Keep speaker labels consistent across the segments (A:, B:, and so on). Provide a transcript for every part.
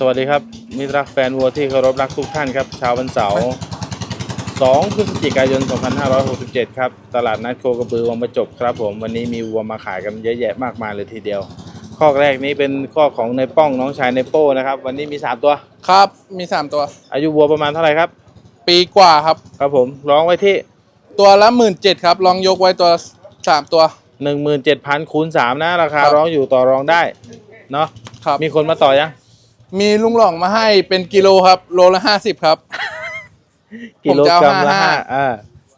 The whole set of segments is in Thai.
A: สวัสดีครับมิตรรักแฟนวัวที่เคารพรักทุกท่านครับเช้าวันเสาร์ 2 พฤศจิกายน 2567 ครับ ตลาดนัดโคกระบือวังประจบครับผมวันนี้มีวัวมาขายกันเยอะแยะมากมายเลยทีเดียว ข้อแรกนี้เป็นข้อของในป้องน้องชายในโป้นะครับ วันนี้มี 3 ตัว
B: ครับมีสามตัว
A: อายุวัวประมาณเท่าไหร่ครับ
B: ปีกว่าครับ
A: ครับผมร้องไว้ที่
B: ตัวละหมื่นเจ็ดครับลองยกไว้ตัวสามตัว
A: 17,000คูณ3นะราคา
B: ครับ
A: ร้องอยู่ต่อรองได้เนาะ
B: ครับ
A: มีคนมาต่อยัง
B: มีลุงหล่องมาให้เป็นกิโลครับ โลละห้าสิบครับ
A: กิโลกรัมละ
B: ผมจะเอา
A: ห้า
B: 55
A: อ่า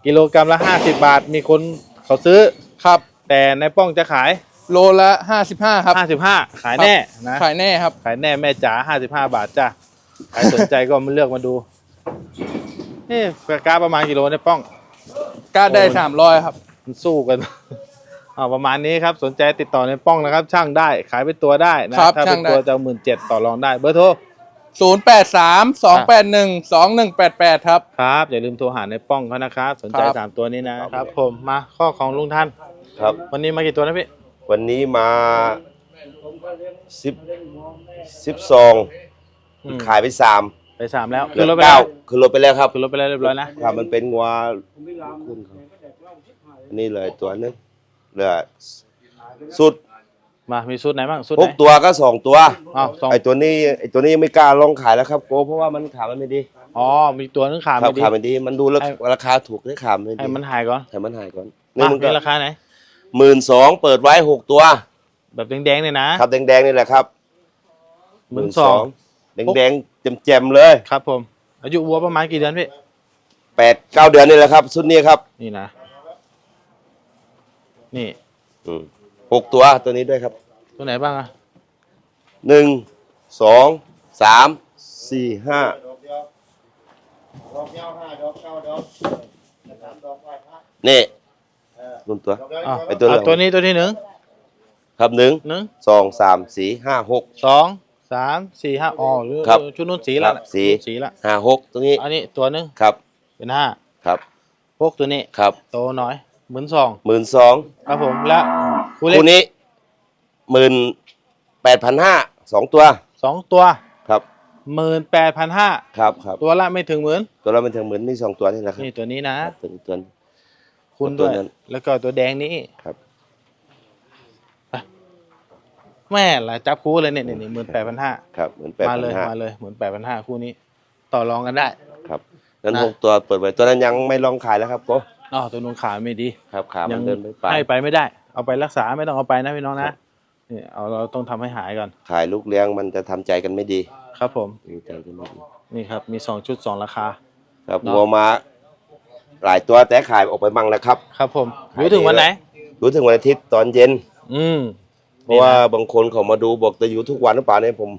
A: กิโลกรัมละ50บาท มีคนเขาซื้อ
B: ครับ
A: แต่ในป้องจะขาย
B: โลละห้าสิบห้าครับ
A: 55ขายแน่นะ
B: ขายแน่ครับ
A: ขายแน่แม่จ๋า55บาทจ้ะใครสนใจก็มาเลือกมาดูนี่กระกาประมาณกิโลในป้อง
B: ก็ได้
A: โอ้ย
B: สามร้อยครับ
A: มันสู้กันเอาประมาณนี้ครับสนใจติดต่อในป้องนะครับ ช่างได้ขายเป็นตัวได้นะครับถ้า
B: ช่า
A: เป็น
B: งได้
A: ตัวจะหมื่นเจ็ดต่อรองได้เบอร์โทร
B: ศูนย์แปดสามสองแปดหนึ่งสองหนึ่งแปดแปดครับ
A: ครับ อย่าลืมโทรหาในป้องเขานะครับสนใจ
B: ครับ
A: สามตัวนี้นะครับ ผมมาข้อของลุงท่าน
C: ครับ
A: วันนี้มากี่ตัวนะพี่
C: วันนี้มาสิบสิบซอง
A: อืม
C: ขายไปสาม
A: ไปสามแล้ว
C: เหลื
A: ขึ้นร
C: อ
A: ถไป
C: เก้า
A: แล้ว
C: คือรถไปแล้วครับ
A: ขึ้นรถไปแล้วเรียบร้อยนะ
C: ครับมันเป็นงัวคุณครับอันนี่เลยตัวนึง เหลือสุด
A: มามีชุดไหนบ้างชุด
C: ห
A: ไหน
C: กตัวก็สองตัว
A: อ้าวสอง
C: ไอตัวนี้ไอตัวนี้ยังไม่กล้าลองขายแล้วครับโกเพราะว่ามันขามันไม่ดี
A: อ๋อมีตัวนึงขา
C: ครั
A: ไม่
C: บ
A: ดี
C: ขามันดี มันดูรา
A: ให้
C: ราคาถูกได้ขาไม่ดี
A: ให้มันหายก่อน
C: ให้มันหายก่อน
A: มา
C: นี่มันก็
A: เป็นราคาไหน
C: หมื่นสองเปิดไว้หกตัว
A: แบบแดงๆเนี่ยนะครับ
C: แดงๆนี่แหละครับ
A: หมื่นสอง
C: แดงๆแจ่มๆเลย
A: ครับผม อายุวัวประมาณกี่เดือนพี่
C: แปดเก้าเดือนนี่แหละครับชุดนี้ครับ
A: นี่นะ นี่
C: อืมหกตัวตัวนี้ด้วยครับ
A: ตัวไหนบ้างอะ
C: หนึ่งสองสามสี่ห้านี่รุ่นตัว
A: อ้าว
C: ไอ้ตัวเหลือง
A: เอาตัวนี้ตัวที่หนึ่ง
C: ครับหนึ่ง
A: หนึ่ง
C: สองสามสี่ห้าหก
A: สองสามสี่ห้าอ๋อหรือ
C: ครับ
A: ชุดนู้นสีละ
C: ครับสี
A: สีละ
C: ห้าหกตัวนี้
A: อันนี้ตัวหนึง
C: ครับ
A: เป็นห้า
C: ครับ
A: พวกตัวนี้
C: ครับ
A: โตหน่อย หมื่นสอง
C: หมื่นสอง
A: ครับผมและคู่เล็ก
C: คู่นี้หมื่นแปดพันห้าสองตัว
A: สองตัว
C: ครับ
A: หมื่นแปดพันห้า
C: ครับครับ
A: ตัวละไม่ถึงหมื่น
C: ตัวเราเป็นถึงหมื่นมีสองตัวนี่แหละครับ
A: นี่ตัวนี้นะ
C: ครับตัวนี้ตัวนี้
A: คุณ
C: ตั
A: ด้
C: ว
A: วย
C: นั้น
A: แล้วก็ตัวแดงนี้
C: ครับ
A: แม่ละจับคู่เลยเนี่ยนี่หมื่นแปดพันห้า
C: ครับหมื่นแปด
A: มา
C: พัน
A: เลย
C: ห้า
A: มาเลยหมื่นแปดพันห้าคู่นี้ ต่อรองกันได้
C: ครับนั้น
A: นะ
C: หกตัวเปิดไว้ตัวนั้นยังไม่ลองขายแล้วครับโก
A: อ๋อตัวนู้นขาไม่ดี
C: ครับขา
A: ยั
C: มันเดินไม่ไป
A: ให้ไปไม่ได้ เอาไปรักษาไม่ต้องเอาไปนะพี่น้องนะนี่เอาเราต้องทำให้หายก่อน
C: ขายลูกเลี้ยงมันจะทำใจกันไม่ดี
A: ครับผม
C: ทำใจกันไม่ดี
A: นี่ครับมีสองชุดสองราคา
C: ครับ
A: เนาะ
C: วัวมาหลายตัวแต่ขายออกไปมั่งแล้วครับ
A: ครับผม
C: ขาย
A: รู้ถึงวันไหน
C: รู้ถึงวันอาทิตย์ตอนเย็น
A: อืม
C: เพราะว่าบางคนเขามาดูบอกจะอยู่ทุกวันหรือเปล่าเนี่ยผม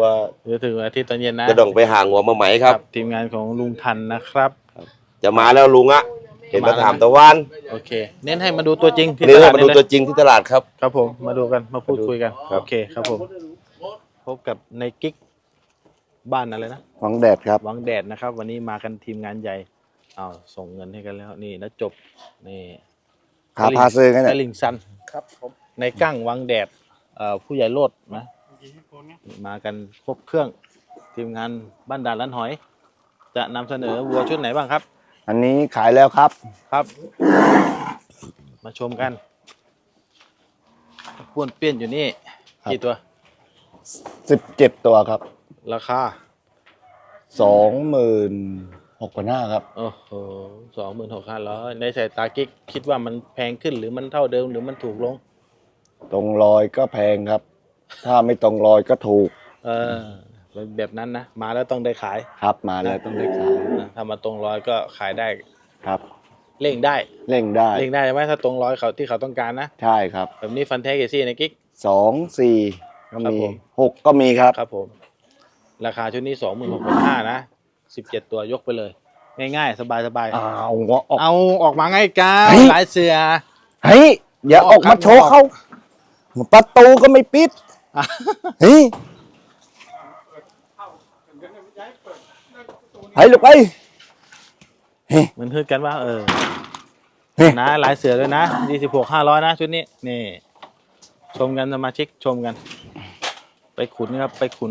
C: ว่า
A: รู้ถึงวันอาทิตย์ตอนเย็นนะ
C: จะต้องไปหางัวมาใหม่ครับ
A: ทีมงานของลุงทันนะครับ
C: จะมาแล้วลุงอะเห็นมา
A: มาแล้ว
C: ถามตะวัน
A: โอเค เน้นให้มาดูตัวจริงที่
C: นี่
A: ต
C: ให้
A: ลาด
C: มาดู
A: นี่
C: ตั
A: เล
C: วยจริงที่ตลาดครับ
A: ครับผมมาดูกันมาพูดคุยกัน
C: ครับ
A: โอเคครับผมพบกับในกิ๊กบ้านอะไรนะ
D: หวังแดดครับ
A: วังแดดนะครับ วันนี้มากันทีมงานใหญ่อ้าวส่งเงินให้กันแล้วนี่แล้วจบนี่
D: พาพาซื้อกัน
A: ต
D: เนี่ย
A: ลิงซันครับในกั้งวังแดดเอ่อผู้ใหญ่โลดนะมากันครบเครื่องทีมงานบ้านด่านล้านหอย จะนำเสนอวัวชุดไหนบ้างครับ
D: อันนี้ขายแล้วครับ
A: ครับ มาชมกันป้วนเปี้ยนอยู่นี่
D: ครับ
A: กี่ตัว
D: สิบเจ็ดตัวครับ
A: ราคา
D: สองหมื่นหกพันห้าครับ
A: โอ้โหสองหมื่นหกพันร้อยในสายตากิ๊กคิดว่ามันแพงขึ้นหรือมันเท่าเดิมหรือมันถูกลง
D: ตรงรอยก็แพงครับ ถ้าไม่ตรงรอยก็ถูก
A: เออเป็น แบบนั้นนะมาแล้วต้องได้ขาย
D: ครับมาแล้วต้องได้ขาย
A: นะถ้ามาตรงร้อยก็ขายได้
D: ครับ
A: เร่งได้
D: เร่งได้
A: เร่งได้ใช่ไหมถ้าตรงร้อยเขาที่เขาต้องการนะ
D: ใช่ครับ
A: แบบนี้ฟันแท้เกซี่ในกิ๊ก
D: สองสี่ก็
A: ครับ
D: มี
A: ผม
D: หกก็มีครับ
A: ครับผม ราคาชุดนี้สองหมื่นหกพันห้านะสิบเจ็ดตัวยกไปเลย ง่ายๆ สบาย
D: อ้าวงอออก
A: ๆเอาออกมาง่ายกา
D: เฮ้ย
A: หลายเสือ
D: เฮ้ยอย่า
A: อ
D: อ
A: อ
D: อกก
A: ครั
D: มา
A: บ
D: โชว์
A: ออก
D: เขาประตูก็ไม่ปิด
A: อะ
D: เฮ้ย เฮ้ยลูกไป
A: เหมือนฮึดกันว่า เออ
D: เฮ้ย
A: นะหลายเสือด้วยนะยี่สิบหกห้าร้อยนะชุดนี้นี่ ชมกันสมาชิกชมกัน ไปขุนครับไปขุน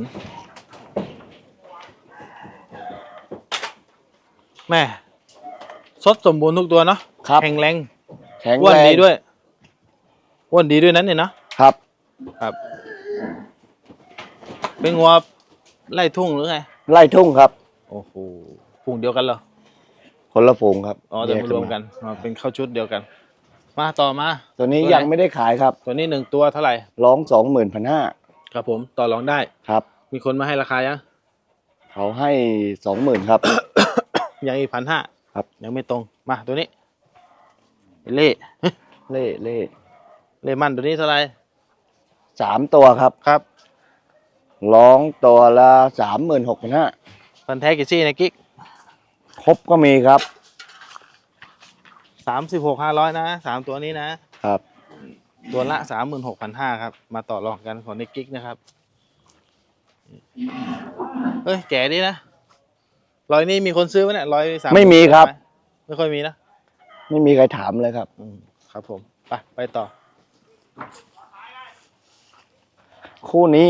A: แม่สดสมบูรณ์ทุกตัวเนาะ
D: ครับ
A: แข็งแรง
D: แข็ง
A: อ้วน
D: แรง
A: ดีด้วยอ้วนดีด้วยนั้นเนี่ยเนาะ
D: ครับ
A: ครับเป็นงัวไล่ทุ่งหรือไง
D: ไล่ทุ่งครับ
A: โอ้โหฝูงเดียวกันเหรอ
D: คนละฝูงครับ
A: อ๋อแต่
D: แย
A: มารวมกันอ๋อเป็นเข้าชุดเดียวกัน มาต่อมา
D: ตัวนี้
A: ตัวไหน
D: ยังไม่ได้ขายครับ
A: ตัวนี้หนึ่งตัวเท่าไหร่
D: ร้องสองหมื่นพันห้า
A: ครับผมต่อรองได้
D: ครับ
A: มีคนมาให้ราคายัง
D: เขาให้สองหมื่นครับ
A: ยังอีกพันห้า
D: ครับ
A: ยังไม่ตรงมาตัวนี้เล่
D: เล่เล่
A: เล่มันตัวนี้เท่าไหร่
D: สามตัวครับ
A: ครับ
D: ร้องตัวละสามหมื่นหกพันห้า
A: พันแท้กี่ซี่ในกิ๊ก
D: ครบก็มีครับ
A: สามสิบหกห้าร้อยนะสามตัวนี้นะ
D: ครับ
A: ตัวละสามหมื่นหกพันห้าครับ มาต่อรองกันของในกิ๊กนะครับเอ้ยแก่ดีนะรอยนี้มีคนซื้อไหมเนี่ยรอยสาม
D: ไม่มีครับ
A: ไม่ค่อยมีนะ
D: ไม่มีใครถามเลยครับ
A: อืมครับผม ไปไปต่อ
D: คู่นี้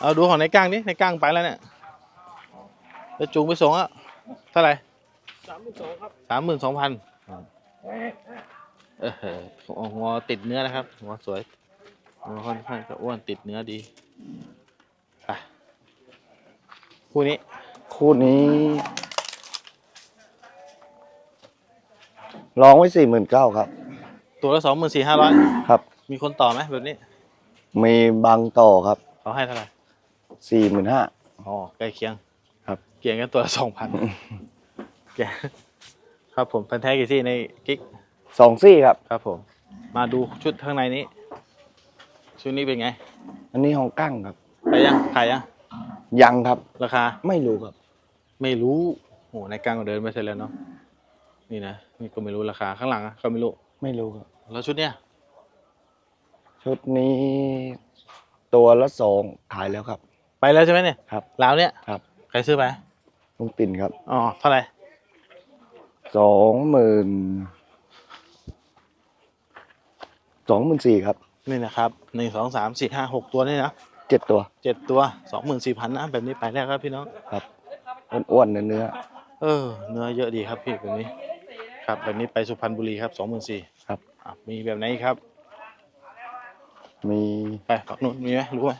A: เอาดูของในก้างดิในก้างไปแล้วเนี่ยจะจูงไปส่งอะเท่าไหร่สามหมื่นสองครับสามหมื่นสองพันเออหัวหัวติดเนื้อนะครับหัวสวยหัวค่อนข้างจะอ้วนติดเนื้อดีไปคู่นี้
D: คู่นี้ร้องไว้สี่หมื่นเก้าครับ
A: ตัวละสองหมื่นสี่ห้าร้อย
D: ครับ
A: มีคนต่อไหมแบบนี้
D: มีบางต่อครับ
A: เขาให้เท่าไหร่
D: สี่หมื่นห้า
A: อ๋อใกล้เคียง
D: ครับ
A: เกี่ยงกันตัวละสองพันแกครับผมพันแท้กี่ที่ในกิ๊ก
D: สองซี่ครับ
A: ครับผม มาดูชุดข้างในนี้ ชุดนี้เป็นไง
D: อันนี้ห้องกั้งครับ
A: ไปยังขายยัง
D: ยังครับ
A: ราคา
D: ไม่รู้ครับ
A: ไม่รู้โหในกลางก็เดินไปเสร็จแล้วเนาะนี่นะนี่ก็ไม่รู้ราคาข้างหลังอะก็ไม่รู้
D: ไม่รู้ครับ
A: แล้วชุดเนี้ย
D: ชุดนี้ตัวละสองขายแล้วครับ
A: ไปแล้วใช่ไหมเนี่ย
D: ครับ
A: ลาวเนี่ย
D: ครับ
A: ใครซื้อไป
D: ลุงปิ่นครับ
A: อ๋อเท่าไหร่
D: สองหมื่นสองหมื่นสี่ครับ
A: นี่นะครับหนึ่งสองสามสี่ห้าหกตัวนี่นะ
D: เจ็ดตัว
A: เจ็ดตัวสองหมื่นสี่พันนะแบบนี้ไปแล้วครับพี่น้อง
D: ครับอ้วนๆเนื้อเนื้อ
A: เออเนื้อเยอะดีครับพี่แบบนี้ ครับแบบนี้ไปสุพรรณบุรีครับสองหมื่นสี่
D: ครับ
A: มีแบบไหนอีกครับ
D: มี
A: ไปฝั่งนู้นมีไหมรู้ไหม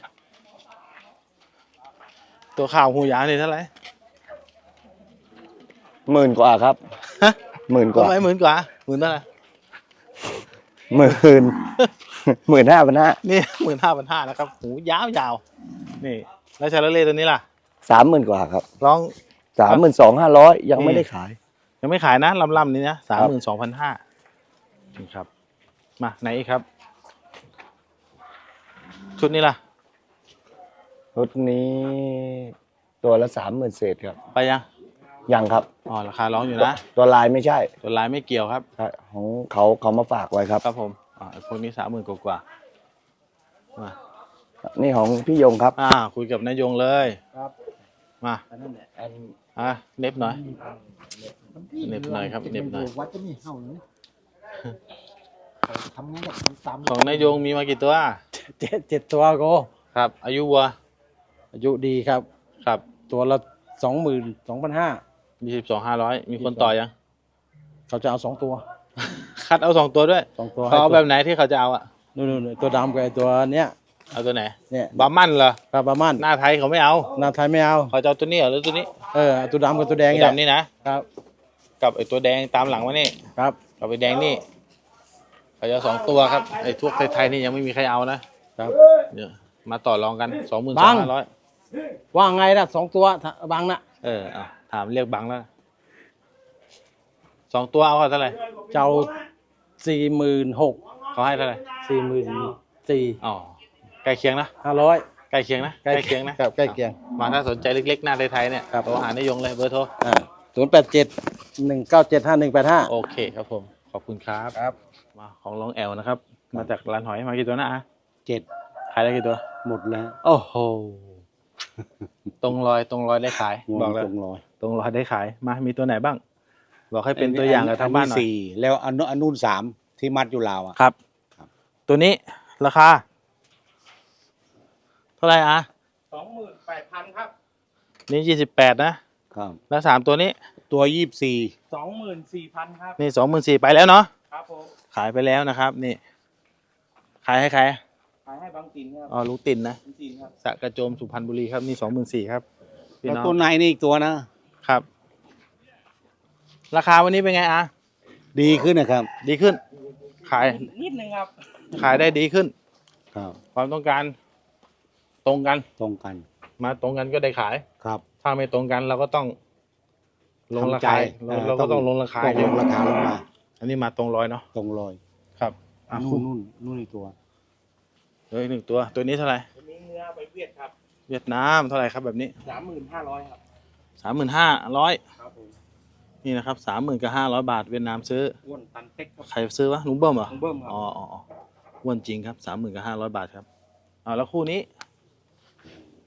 A: ตัวข่าวหูยาวนี่เท่าไหร่
D: หมื่นกว่าครับ
A: ฮะ
D: หมื่นกว่า
A: ทำไมหมื่นกว่าหมื่นเท่าไหร่
D: หมื่นหมื่นห้าพันห้า
A: นี่หมื่นห้าพันห้านะครับหูยาวยาวๆนี่ แล้วชาลเล่ตัวนี้ล่ะ
D: สามหมื่นกว่าครับ
A: ลอง
D: สามหมื่นสองห้าร้อยยัง
A: นี่
D: ไม่ได้ขาย
A: ยังไม่ขายนะลำลำๆนี้นะสาม
D: ครั
A: หมื่นสองพันห้าครับ มาไหนอีกครับ ชุดนี้ล่ะ
D: รถนี้ตัวละสามหมื่นเศษครับ
A: ไปยัง
D: ยังครับ
A: อ๋อราคาร้องอยู่นะ
D: ตัวลายไม่ใช่
A: ตัวลายไม่เกี่ยวครับ
D: ใช่ของเขาเขามาฝากไว้ครับ
A: ครับผมอ่าพวกนี้สามหมื่นกว่าๆมา
D: นี่ของพี่ยงครับ
A: อ่า คุยกับนายยงเลย
D: ครับ
A: มา
D: อันนั้นแหละอัน
A: อะเน็บหน่อยเน็บหน่อยครับเน็บหน่อย
E: วัดจะมีเห่าเลยทำงั้นแบบตาม
A: ของนายยงมีมากี่ตัว
E: เจ็ดเจ็ดตัวก็
A: ครับ อายุวัว
E: อายุดีครับ
A: ครับ
E: ตัวละสองหมื่นสองพันห้า
A: ยี่สิบสองห้าร้อยมีคนต่อยัง
E: เขาจะเอาสองตัว
A: คัดเอาสองตัวด้วย
E: สองตัว
A: เขาเอา
E: ให้
A: แบบไหนที่เขาจะเอาอะ
E: นู่นๆตัวดำกับไอ้ตัวเนี้ย
A: เอาตัวไหน
E: เนี่ย
A: บาร์มันเหรอ
E: ครับบามัน
A: หน้าไทยเขาไม่เอา
E: หน้าไทยไม่เอา
A: เขาจะเอาตัวนี้เหรอหรือตัวนี้
E: เออเอาตัวดำกับตัวแดง
A: ตัว
E: เนี่ย
A: ดำนี่นะ
E: ครับ
A: กับไอ้ตัวแดงตามหลังมานี่
E: ครับ
A: กับไอ้แดงนี่เขาจะเอาสองตัวครับไอ้พวกไทยๆนี่ยังไม่มีใครเอานะครับเดี๋ยวมาต่อรองกันสองหมื่นสองห้าร้อย
E: ว่าไงล่ะสองตัวบางนะ
A: เออเอาถามเรียกบังแล้วสองตัวเอาเท่าไหร่
E: เจ้าสี่หมื่นหก
A: เขาให้เท่าไหร่
E: สี่หมื่นสี่
A: อ๋อใกล้เคียงนะ
E: ห้าร้อย
A: ใกล้เคียงนะใกล้เคียงนะครับ
E: ใกล้เคียง
A: มาถ้าสนใจเล็กๆหน้าไทยๆเนี่ย
E: ครับ
A: โทรหานายยงเลยเบอร์โทร
E: อ่าศูนย์แปดเจ็ดหนึ่งเก้าเจ็ดห้าหนึ่งแปดห้า
A: โอเคครับผมขอบคุณครับ
E: ครับ
A: มาของลองแอลนะครับ มาจากร้านหอยมากี่ตัวนะอะ
E: เจ็ด
A: ขายได้กี่ตัว
E: หมดแล้ว
A: โอ้โห ตรงรอยตรงรอยได้ขายบอกแล้ว
E: ตรงร้อย
A: ตรงรอยได้ขายมามีตัวไหนบ้าง บอกให้เป็นตัวอย่างกับทางบ้านหน่อย
F: สี่แล้วอันนู้นอันนู้นสามที่มัดอยู่ลาวอะ
A: ครับ ตัวนี้ราคา เท่าไหร่อะ
E: สองหมื่นแปดพันครับ
A: นี่ยี่สิบแปดนะ
D: ครับ
A: แล้วสามตัวนี้
D: ตัวยี่สิบสี่
E: สองหมื่นสี่พันครับ
A: นี่สองหมื่นสี่ไปแล้วเนาะ
E: ครับผม
A: ขายไปแล้วนะครับ นี่ ขายให้ใคร
E: ขายให้บางตินครับ
A: อ๋อลุงตินนะ
E: บางตินครับ
A: สระกระโจมสุพรรณบุรีครับนี่สองหมื่นสี่ครับพี่
D: แล้ว
A: น้อง
D: ตัวในนี่อีกตัวนะ
A: ครับ ราคาวันนี้เป็นไงอะ
D: ดีขึ้นนะครับ
A: ดีขึ้น ขาย
E: นิดนึงครับ
A: ขายได้ดีขึ้น
D: ครับ
A: ความต้องการ ตรงกัน
D: ตรงกัน
A: มาตรงกันก็ได้ขาย
D: ครับ
A: ถ้าไม่ตรงกันเราก็ต้อง ลงรา
D: ทำใจ
A: คาเราเราก็ต้องลงราคา
D: ต้องลงราคาลงมา
A: อันนี้มาตรงร้อยเนาะ
D: ตรงรอย
A: ครับอะ
D: นู่
A: คุ
D: น
A: ณ
D: นู่นนู่นอีกตัว
A: เฮ้ยหนึ่งตัว ตัวนี้เท่าไหร่
E: วันนี้เนื้อไปเวียดครับ
A: เวียดนามเท่าไหร่ครับแบบนี้
E: สามหมื่นห้าร้อยครับ
A: สามหมื่นห้าร้อย
E: ครับผม
A: นี่นะครับสามหมื่นกับห้าร้อยบาทเวียดนามซื้อ
E: อ้วนตันเต็กครับ
A: ใครซื้อวะลุงเบิ้มเหรอ
E: ลุงเบิ้มครับ
A: อ๋ออ๋ออ๋ออ้วนจริงครับสามหมื่นกับห้าร้อยบาทครับเอาแล้วคู่นี้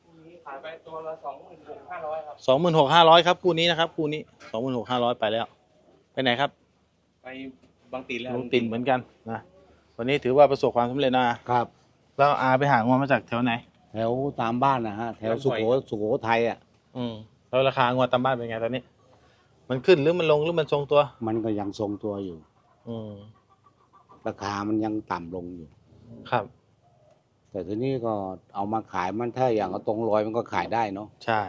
E: วันนี้ขายไปตัวละสองหมื่นหกห้าร้อยครับ
A: สองหมื่นหกห้าร้อยครับคู่นี้นะครับคู่นี้สองหมื่นหกห้าร้อยไปแล้ว ไปไหนครับ
E: ไปบางตินแล้ว
A: ลุงตินเหมือนกันนะวันนี้ถือว่าประสบความสำเร็จนะครับ แล้วอาไปหางวมาจากแถวไหน
D: แถวตามบ้านนะฮะ แถวสุโขสุโขทัยอะ
A: อืมแล้วราคางวตามบ้านเป็นไงตอนนี้ มันขึ้นหรือมันลงหรือมันทรงตัว
D: มันก็ยังทรงตัวอยู่
A: อืม
D: ราคามันยังต่ำลงอยู่
A: ครับ
D: แต่ทีนี้ก็เอามาขายมันถ้าอย่างเอาตรงรอยมันก็ขายได้เนาะ
A: ใช่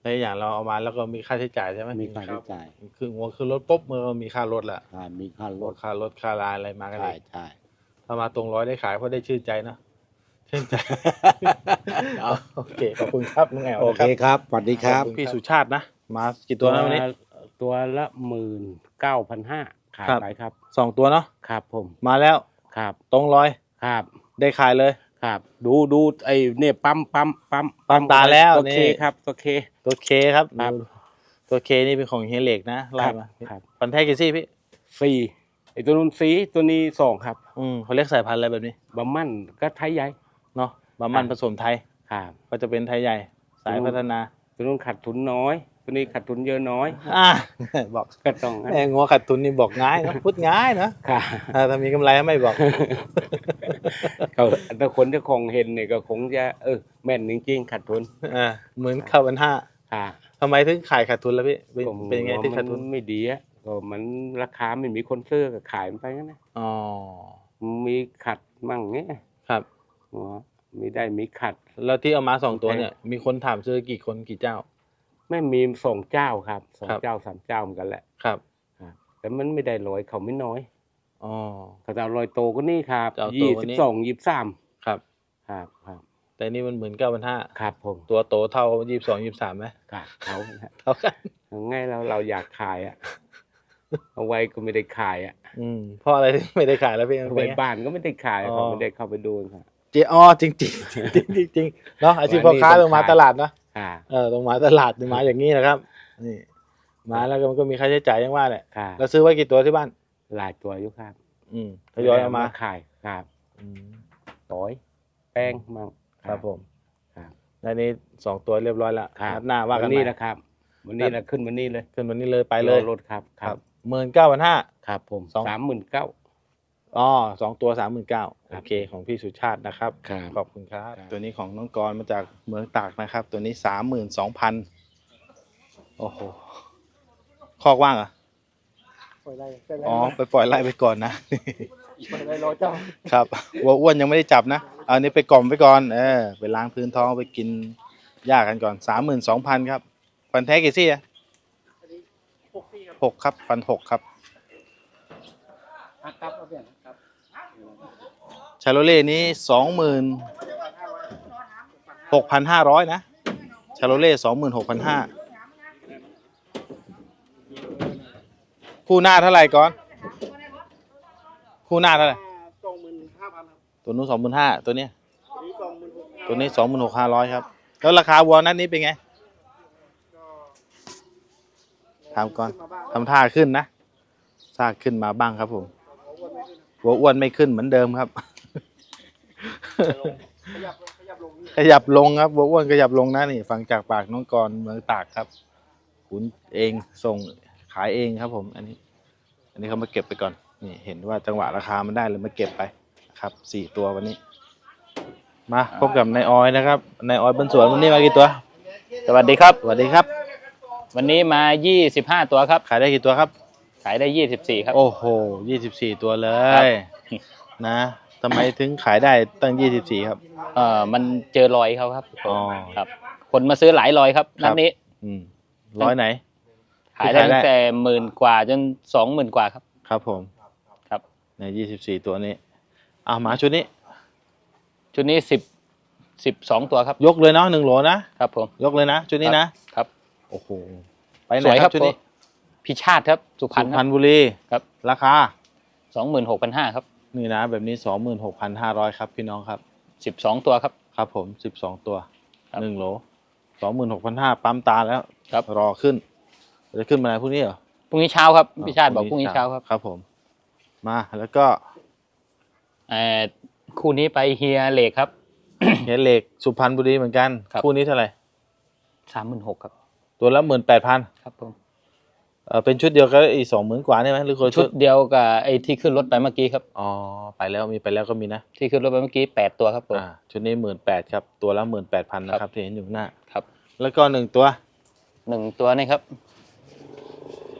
A: แล้วอย่างเราเอามาแล้วก็มีค่าใช้จ่ายใช่ไหม
D: มีค่าใช้จ่าย
A: คือหัวคือรถปุ๊บมันก็มีค่ารถแหละ
D: ใช่มีค่าร
A: ร
D: ถ
A: ถค่ารถค่าลายอะไรมากัน
D: ใช่
A: เลย
D: ใช่
A: ถ้ามาตรงร้อยได้ขายเพราะได้ชื่นใจเนอะชื่นใจโอเคขอบคุณครับลุงแอล
D: โอ
A: นะ
D: เคครับสวัสดีครับ
A: พี่สุชาตินะ มากี่ตัวนะวันนี้
F: ตัวละหมื่นเก้าพันห้าขาย
A: ครับ
F: ไปครับ
A: สองตัวเนาะ
F: ครับผม
A: มาแล้ว
F: ครับ
A: ตรงร้อย
F: ครับ
A: ได้ขายเลย
F: ครับ ดูดูไอ้เนี่ยปั๊มปั๊มปั๊ม
A: ปั๊มตาแล้ว
F: ตัว
A: นี่
F: เคครับตัวเค
A: ตัวเคครับ
F: ครับ
A: ตัวเคนี่เป็นของเฮียเหล็กนะไล่มา
F: ครับ
A: พันธุ์แท้กี่ซี่พี่
F: สี่ ไอ้ตัวนู้นสีตัวนี้สองครับ
A: อืมเขาเรียกสายพันธุ์อะไรแบบนี้
F: บะมั่นก็ไทยใหญ่
A: เนาะบามัน
F: ครับ
A: ผสมไทย
F: ครับ
A: ก็จะเป็นไทยใหญ่ สายพัฒนา
F: ตัวนู้นขาดทุนน้อย ตัวนี้ขาดทุนเยอะน้อย
A: อ่าบอก
F: ก็ต้อง
A: แม่งัวขัดทุนนี่บอกง่ายนะพูดง่ายนะ
F: ค่ะ
A: อ่าถ้ามีกำไรไม่บอก
F: เขาถ้าคนเจ้าของเห็นเนี่ยก็คงจะเออแม่นจริงๆขาดทุน
A: อ่าเหมือนข้าวพันห้า
F: ค่ะ
A: ทำไมถึงขายขาดทุนแล้วพี่เป็น
F: ก็
A: เป็นยังไงที่ขาดทุน
F: มัไม่ดีอะ ก็มันราคาไม่มีคนซื้อก็ขายมันไปงั้นนะ
A: อ๋อ
F: มีขัดมั่งเงี้ย
A: ครับ
F: อ๋อมีได้มีขัด
A: แล้วที่เอามาสองตัวเนี่ย มีคนถามซื้อกี่คนกี่เจ้า
F: ไม่มีสองเจ้าครับสอง
A: ครับ
F: เจ้าสามเจ้าเหมือนกันแหละ
A: ครับ
F: ครับแต่มันไม่ได้ลอยเขาไม่น้อย
A: อ๋อ
F: เขาจะเอาลอยโตก็นี่ครับ
A: จะเอาโต
F: ยี่
A: กว่า
F: สิ
A: นี้
F: บสองยี่สิบสาม
A: ครับ
F: ครับครับ
A: แต่นี่มันเหมือนเก้าพันห้า
F: ครับผม
A: ตัวโตเท่ายี่สิบสองยี่สิบสามไหม
F: ครับเขานะ
A: เท่ากัน
F: ไงเราเราอยากขายอะ เอาไว้ก็ไม่ได้ขายอะ
A: อืมเพราะอะไรถึงไม่ได้ขายแล้วพี่
F: เอา
A: เป็
F: ไว้
A: นไง
F: บ้านก็ไม่ได้ขาย
A: อ๋อ
F: เขาไม่ได้เข้าไปดูครับ
A: เจอ๋อจริงจริงจริงจริงจริงเนาะอาชีพพ่อค้า
F: วันนี้
A: ต้องมา
F: ต้องขาย
A: ตลาดเนาะ
F: ค่ะ
A: เออต้องมาตลาดมาอย่างนี้นะครับนี่มาแล้วก็มันก็มีค่าใช้จ่ายอยังว่าแหละ
F: ค่ะ
A: แล้วซื้อไว้กี่ตัวที่บ้าน
F: หลายตัวอยู่ครับ
A: อืมทยอยเอามา
F: ขายครับ
A: อืม
F: ต้อยแป้งมั่ง
A: ครับผม
F: ครับ
A: แล้วนี่สองตัวเรียบร้อยแล้ว
F: ครับ
A: นัดหน้าว่ากัน
F: วันนี้
A: ใหม่
F: นะครับ วันนี้นะขึ้นวันนี้เลย
A: ขึ้นวันนี้เลยไปเลย
F: รอรถครับ
A: ครับ หมื่นเก้าพันห้า
F: ครับผม
A: สอง
F: สามหมื่นเก้า
A: อ๋อสองตัวสามหมื่นเก้า
F: ครั
A: โอบเคของพี่สุชาตินะครับ
F: ครับ
A: ขอบคุณครับ
F: ครับ
A: ตัวนี้ของน้องกรณ์มาจากเมืองตากนะครับ ตัวนี้สามหมื่นสองพันโอ้โหคอกว่างเหรอะ
E: ปล่อยไล่ปล่อยไล่
A: อ๋อไปปล่อยไล่ไปก่อนนะ
E: ปล่อยไล่รอเจ้า
A: ครับวัวอ้วนยังไม่ได้จับนะเอาอันนี้ไปกล่อมไปก่อนเออไปล้างพื้นท้องไปกินหญ้ากันก่อนสามหมื่นสองพันครับฟันแท้กี่ซี่อะ
E: พวกพี่ครับ
A: หกครับฟันหกครับ
E: อะครับเอาเปลี่ยนครับ
A: ชาโลเล่นี้สองหมื่นหกพันห้าร้อยนะชาโลเล่สองหมื่นหกพันห้าคู่หน้าเท่าไหร่ก่อน คู่หน้าเท่าไหร่
E: สองหมื่นห้าพันครับ
A: ตัวนู้นสองหมื่นห้าตัวเนี้ย
E: ตัวนี้สองหมื่นหก
A: ตัวนี้สองหมื่นหกห้าร้อยครับ แล้วราคาวัวนัดนี้เป็นไง ถามก่อนทำท่าขึ้นนะท่าขึ้นมาบ้างครับผมหัวอ้วนไม่ขึ้นเหมือนเดิมครับ
E: ขยับลง
A: ครับหัวอ้วนขยับลงนะนี่ฟังจากปากน้องกรเมืองตากครับขุนเองส่งขายเองครับผม อันนี้ อันนี้เขามาเก็บไปก่อนนี่เห็นว่าจังหวะราคามันได้เลยมาเก็บไปครับสี่ตัววันนี้ มาพบกับนายออยนะครับนายออยบนสวนวันนี้มากี่ตัว
G: สวัสดีครับ
A: สวัสดีครับ
G: วันนี้มา 25 ตัวครับ
A: ขายได้กี่ตัวครับ
G: ขายได้ 24 ครับ
A: โอ้โหยี่สิบสี่ตัวเล
G: ครับ
A: ยนะทำไมถึงขายได้ตั้งยี่สิบสี่ครับ
G: เอ่อมันเจอรอยเขาครับ
A: อ๋อ
G: ครับ คนมาซื้อหลายรอยครับ
A: ครั
G: นั
A: บ
G: ดนี้
A: อืมร้อยไหน
G: ขายได้
A: ขายได้
G: ตั้งแต่หมื่นกว่าจนสองหมื่นกว่าครับ
A: ครับผม
G: ครับ
A: ในยี่สิบสี่ตัวนี้อ่าหมาชุดนี้
G: ชุดนี้สิบสิบสองตัวครับ
A: ยกเลยเนาะหนึ่งโหลนะครับ
G: ผม
A: ยกเลยนะ ชุดนี้นะ
G: ครับ
A: โอ้โหไปไหน
G: สวย
A: ค
G: ครั
A: รับบชุดนี้
G: พิชาติครับสุพร
A: สุ
G: รณ
A: พ
G: ค
A: ร
G: รั
A: ร
G: บ
A: ณบุรี
G: ครับ
A: ราคา
G: สองหมื่นหกพันห้าครับ
A: นี่นะแบบนี้สองหมื่นหกพันห้าร้อยครับพี่น้องครับ
G: สิบสองตัวครับ
A: ครับผมสิบสองตัว
G: ครับ
A: หนึ่งโหลสองหมื่นหกพันห้าปั๊มตาแล้ว
G: ครับ
A: รอขึ้น จะขึ้นมาไหนพรุ่งนี้เหรอ
G: พรุ่งนี้เช้าครับพิชาติบอกพรุ่งนี้เช้าครับ
A: ครับผม มาแล้วก็
G: เอ่อคู่นี้ไปเฮียเหล็กครับ
A: เฮดเหล็กสุพรรณบุรีเหมือนกัน
G: ครับ
A: คู่นี้เท่าไหร่
G: สามหมื่นหกครับ
A: ตัวละหมื่นแปดพัน
G: ครับผม
A: เออเป็นชุดเดียวกันอีกสองหมื่นกว่านี่ไหมหรือคนละ
G: ชุ
A: ชุ
G: ด
A: ด
G: เดียวกับไอ้ที่ขึ้นรถไปเมื่อกี้ครับ
A: อ๋อไปแล้วมีไปแล้วก็มีนะ
G: ที่ขึ้นรถไปเมื่อกี้แปดตัวครับผม
A: อ่าชุดนี้หมื่นแปดครับตัวละหมื่นแปดพันนะครับที่เห็นอยู่ข้างหน้า
G: ครับ
A: แล้วก็หนึ่งตัว
G: หนึ่งตัวนี่ครับ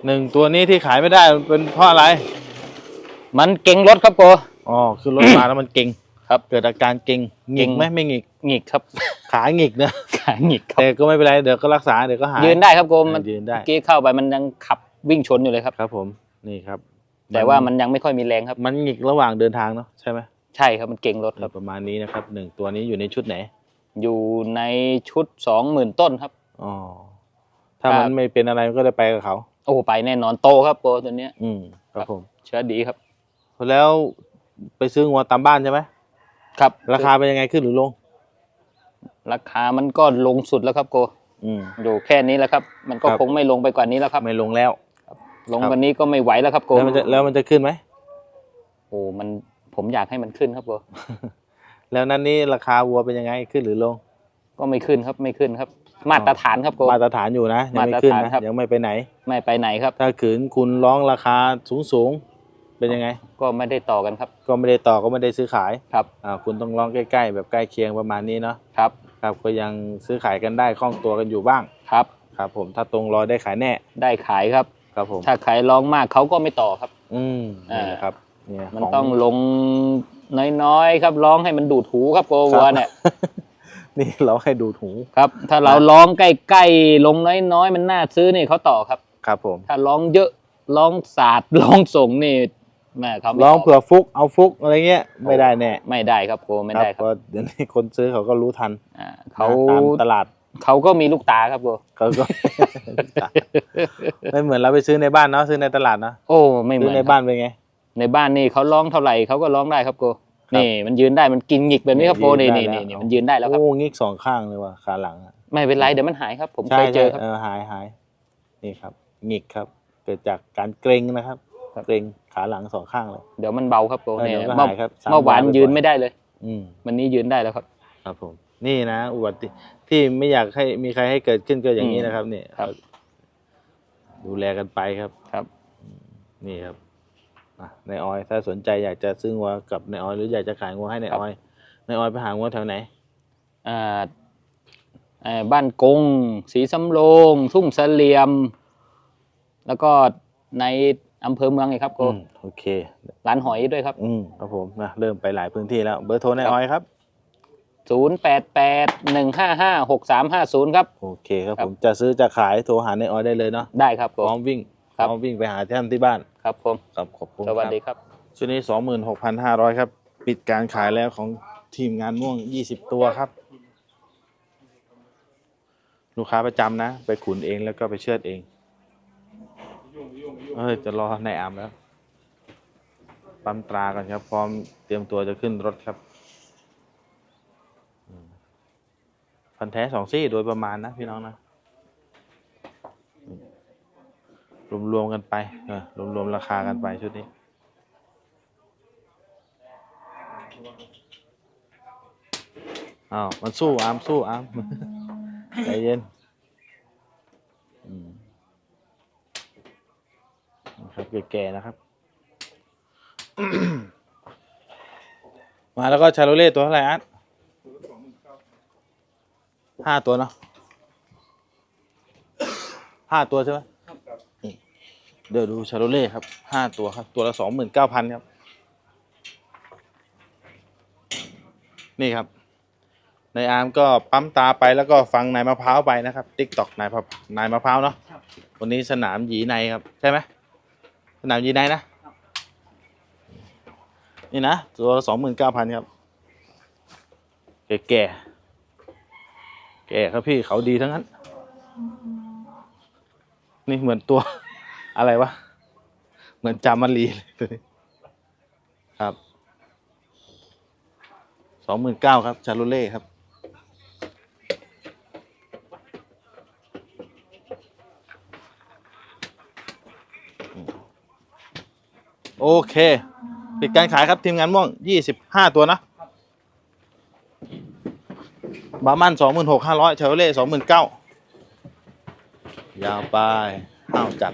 A: หนึ่งตัวนี้ที่ขายไม่ได้เป็นเพราะอะไร
G: มันเก่งรถครับโก
A: อ๋อคือรถมาแล้วมันเก่ง
G: ครับ
A: เกิดอาการเก่งหงิกไหมไม่หงิก
G: หงิกครับ
A: ขาหงิกนะ
G: ขาหงิกครับ
A: แต่ก็ไม่เป็นไรเดี๋ยวก็รักษาเดี๋ยวก็หาย
G: ยืนได้ครับโกมัน
A: ยืนได้
G: เมื่อกี้เข้าไปมันยังขับวิ่งชนอยู่เลยครับ
A: ครับผมนี่ครับ
G: แต่ว่ามันยังไม่ค่อยมีแรงครับ
A: มันหงิกระหว่างเดินทางเนาะใช่ไหม
G: ใช่ครับมันเก่งรถ
A: ค
G: ค
A: รั
G: รั
A: บบประมาณนี้นะครับหนึ่งตัวนี้อยู่ในชุดไหน
G: อยู่ในชุดสองหมื่นต้นครับ
A: อ๋อถ้ามัน
G: ครับ
A: ไม่เป็นอะไรมันก็ได้ไปกับเขา
G: โอ้ไปแน่นอนโตครับโกตัวเนี้ย
A: อืมครับผม
G: เชื้อดีครับ
A: แล้วไปซื้องัวตามบ้านใช่ไหม
G: ครับ
A: ราคาเป็นยังไงขึ้นหรือลง
G: ราคามันก็ลงสุดแล้วครับโก
A: อืม
G: อยู่แค่นี้แล้วครับ มันก็
A: ครับ
G: คงไม่ลงไปกว่านี้แล้วครับ
A: ไม่ลงแล้ว
G: ลง
A: ครับ
G: วันนี้ก็ไม่ไหวแล้วครับโก
A: แล้วมันจะแล้วมันจะขึ้นไหม
G: โอ้มันผมอยากให้มันขึ้นครับโก
A: แล้วนั้นนี้ราคาวัวเป็นยังไงขึ้นหรือลง
G: ก็ไม่ขึ้นครับไม่ขึ้นครับ มาตรฐานครับโก
A: มาตรฐานอยู่นะยังไม่
G: มาตร
A: ขึ้น
G: ฐาน
A: นะครับยังไม่ไปไหน
G: ไม่ไปไหนครับ
A: ถ้าขืนคุณร้องราคาสูงสูงๆ เป็นยังไง
G: ก็ไม่ได้ต่อกันครับ
A: ก็ไม่ได้ต่อก็ไม่ได้ซื้อขาย
G: ครับ
A: อ่าคุณต้องร้องใกล้ๆ แบบใกล้เคียงประมาณนี้เนาะ
G: ครับ
A: ครับก็ยังซื้อขายกันได้คล่องตัวกันอยู่บ้าง
G: ครับ
A: ครับผมถ้าตรงรอยได้ขายแน่
G: ได้ขายครับ
A: ครับผม
G: ถ้าขายร้องมากเขาก็ไม่ต่อครับ
A: อืม
G: อ่า
A: นี่นะครับเนี่ย
G: มัน
A: ข
G: ต้องลงน้อยๆครับร้องให้มันดูดหูครับโก
A: ครับ
G: วัวเนี่ย
A: นี่เราให้ดูถู
G: ครับ ถ้าเราร้องใกล้ๆลงน้อยๆ มันน่าซื้อนี่เขาต่อครับ
A: ครับผม
G: ถ้าร้องเยอะร้องศาสตร์ร้องส่งนี่ แม่เขาไม่
A: ร้อง
G: ต่
A: เผื่อฟุกเอาฟุกอะไรเงี้ยไม่ได้แน่
G: ไม่ได้ครับโกไม่ได้ครับ
A: ก็เดี๋ยวนี้คนซื้อเขาก็รู้ทัน
G: อ่าเขา
A: ตามตลาด
G: เขาก็มีลูกตาครับโก
A: เขาก็ ไม่เหมือนเราไปซื้อในบ้านเนาะซื้อในตลาดเนาะ
G: โอ้ไม่เหมื
A: ซื้
G: อ
A: อนใน
G: ครับ
A: บ้านเป็นไง
G: ในบ้านนี่เขาร้องเท่าไหร่เขาก็ร้องได้ครับโก
A: ครับ
G: นี่มันยืนได้มันกินหงิกแบบนี้ครับโก
A: ยื
G: นี่
A: นได้
G: นี่
A: แล้ว
G: นี่นี่มันยืนได้แล้วครับ
A: โอ้งิกสองข้างเลยว่ะขาหลังอะ
G: ไม่เป็นไรเดี๋ยวมันหายครับ ผม
A: ใช่
G: เคยเจอครับ
A: ใช่เออหายหายนี่ครับหงิกครับ เกิดจากการเกร็งนะครับ เกร็งขาหลังสองข้างเลย
G: เดี๋ยวมันเบาครับโก
A: เออ
G: เนี่ย
A: เดี๋ยวก็
G: เมื่อ
A: หายครับสาม
G: เมื่อวาน
A: วัน
G: ยืน
A: บ่อยๆ
G: ไม่ได้เลย
A: อืม
G: วันนี้ยืนได้แล้วครับ
A: ครับผม นี่นะอุบัติที่ไม่อยากให้มีใครให้เกิดขึ้นก็อย่างนี้
G: อืม
A: นะครับนี่
G: ครับ
A: ดูแลกันไปครับ
G: ครับ
A: นี่ครับอะนายออยถ้าสนใจอยากจะซื้องัวกับนายออยหรืออยากจะขายงัวให้นายออยนายออยไปหางัวแถวไหน
G: อ่าเอ่อบ้านกงสีสำโรง ทุ่งเสลียม แล้วก็ใน อำเภอเมืองเลยครับโก
A: อืมโอเค
G: ร้านหอยด้วยครับ
A: อืมครับผมนะเริ่มไปหลายพื้นที่แล้วเบอร์โทรนายออยครับ
G: ศูนย์แปดแปดหนึ่งห้าห้าหกสามห้าศูนย์ครับ
A: โอเคครับ
G: ครั
A: ผ
G: บ
A: มจะซื้อจะขายโทรหานายออยได้เลยเนาะ
G: ได้ครับ
A: พ
G: ผม
A: ร้อมวิ่งพ
G: ครับ
A: ร้อมวิ่งไปหาท่านที่บ้าน
G: ครับผม
A: ครับขอบคุณ
G: สวัส
A: ครับ
G: ดีครับ
A: ชุดนี้สองหมื่นหกพันห้าร้อยครับปิดการขายแล้วของทีมงานม่วงยี่สิบตัวครับ ลูกค้าประจำนะ ไปขุนเองแล้วก็ไปเชือดเอง เอ้ยจะรอนายอามแล้ว ปั๊มตรากันครับ พร้อมเตรียมตัวจะขึ้นรถครับ พันแท้สองซี่โดยประมาณนะพี่น้องนะ รวมๆกันไป เออ รวมๆราคากันไปชุดนี้อ้าวมันสู้อามสู้อามใจเย็นอืมนะครับ แก่ๆนะครับ มาแล้วก็ชาโรเล่ตัวเท่าไหร่อัดห้าตัวเนาะห้าตัวใช่ไหมนี่เดี๋ยวดูชาโรเล่ครับห้าตัวครับ ตัวละสองหมื่นเก้าพันครับ นี่ครับในอาร์มก็ปั๊มตาไปแล้วก็ฟังนายมะพร้าวไปนะครับติ๊กตอกนายพนายมะพร้าวเนาะวันนี้สนามหยีในครับ ใช่ไหม สนามยีในนะนี่นะตัวสองหมื่นเก้าพันครับ แก่แก่แก่ครับพี่เขาดีทั้งนั้น นี่เหมือนตัว อะไรวะ เหมือนจามารีเลยครับสองหมื่นเก้าครับชาโลเล่ครับ เค ปิดการขายครับทีมงานม่วงยี่สิบห้าตัวนะบาร์มันสองหมื่นหกห้าร้อยเชลเล่สองหมื่นเก้ายาวไปห้าวจัด